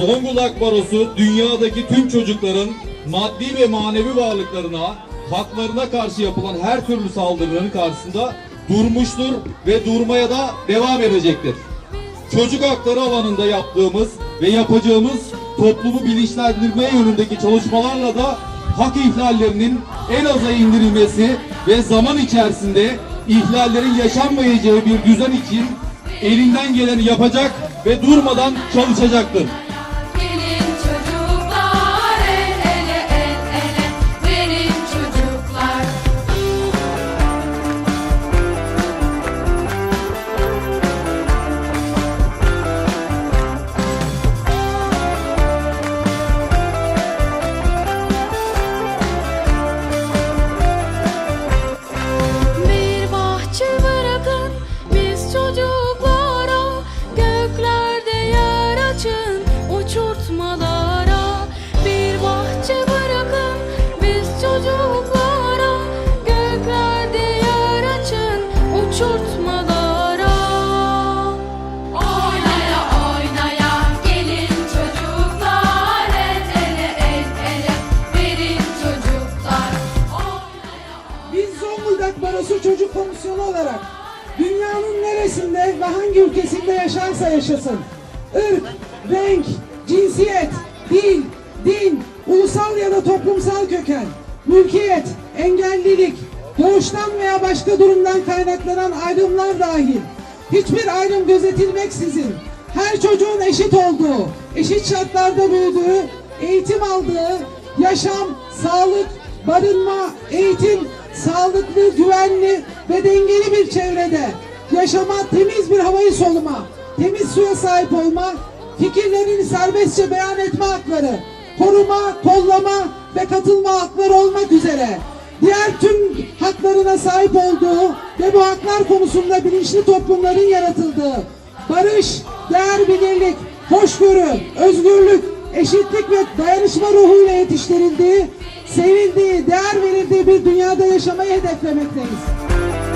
Zonguldak Barosu dünyadaki tüm çocukların maddi ve manevi varlıklarına, haklarına karşı yapılan her türlü saldırıların karşısında durmuştur ve durmaya da devam edecektir. Çocuk hakları alanında yaptığımız ve yapacağımız toplumu bilinçlendirmeye yönündeki çalışmalarla da hak ihlallerinin en aza indirilmesi ve zaman içerisinde ihlallerin yaşanmayacağı bir düzen için elinden geleni yapacak ve durmadan çalışacaktır. Zonguldak Barosu Çocuk Komisyonu olarak dünyanın neresinde ve hangi ülkesinde yaşarsa yaşasın, ırk, renk, cinsiyet, dil, din, ulusal ya da toplumsal köken, mülkiyet, engellilik, doğuştan veya başka durumdan kaynaklanan ayrımlar dahil hiçbir ayrım gözetilmeksizin her çocuğun eşit olduğu, eşit şartlarda büyüdüğü, eğitim aldığı, yaşam, sağlık, barınma, eğitim, sağlıklı, güvenli ve dengeli bir çevrede yaşama, temiz bir havayı soluma, temiz suya sahip olma, fikirlerini serbestçe beyan etme hakları, koruma, kollama ve katılma hakları olmak üzere diğer tüm haklarına sahip olduğu ve bu haklar konusunda bilinçli toplumların yaratıldığı barış, değer bilirlik, hoşgörü, özgürlük, eşitlik ve dayanışma ruhuyla yetiştirildiği, sevildiği, değer verildiği yaşamayı hedeflemekteyiz.